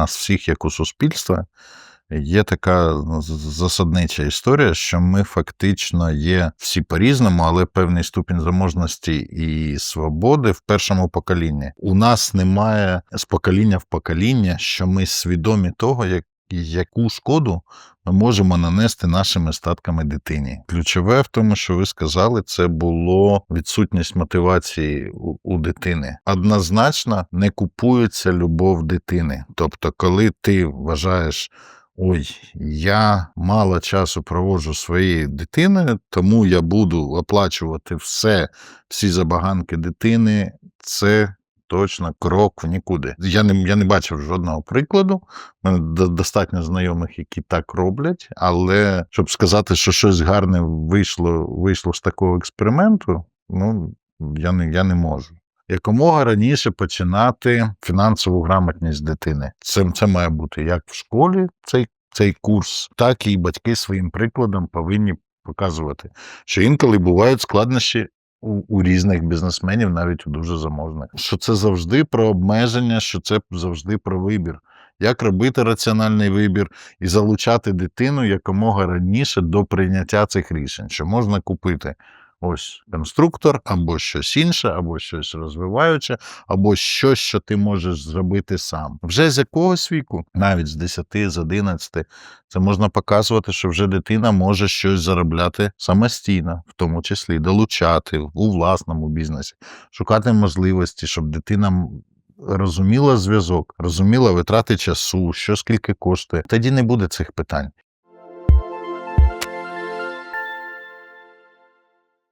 нас всіх, як у суспільства, є така засаднича історія, що ми фактично є всі по-різному, але певний ступінь заможності і свободи в першому поколінні. У нас немає з покоління в покоління, що ми свідомі того, як. Яку шкоду ми можемо нанести нашими статками дитині? Ключове в тому, що ви сказали, це було відсутність мотивації у, у дитини. Однозначно не купується любов дитини. Тобто, коли ти вважаєш. Ой, я мало часу проводжу своєю дитиною, тому я буду оплачувати все, всі забаганки дитини. Це точно крок в нікуди. Я не, я не бачив жодного прикладу. У мене достатньо знайомих, які так роблять, але щоб сказати, що щось гарне вийшло, вийшло з такого експерименту, ну я не, я не можу. Якомога раніше починати фінансову грамотність дитини. Це, це має бути як в школі цей, цей курс, так і батьки своїм прикладом повинні показувати, що інколи бувають складнощі у, різних бізнесменів, навіть у дуже заможних. Що це завжди про обмеження, що це завжди про вибір. Як робити раціональний вибір і залучати дитину якомога раніше до прийняття цих рішень, що можна купити ось конструктор, або щось інше, або щось розвиваюче, або щось, що ти можеш зробити сам. Вже з якогось віку, навіть з 10, з 11, це можна показувати, що вже дитина може щось заробляти самостійно, в тому числі долучати у власному бізнесі, шукати можливості, щоб дитина. Розуміла зв'язок, розуміла витрати часу, що скільки коштує. Тоді не буде цих питань.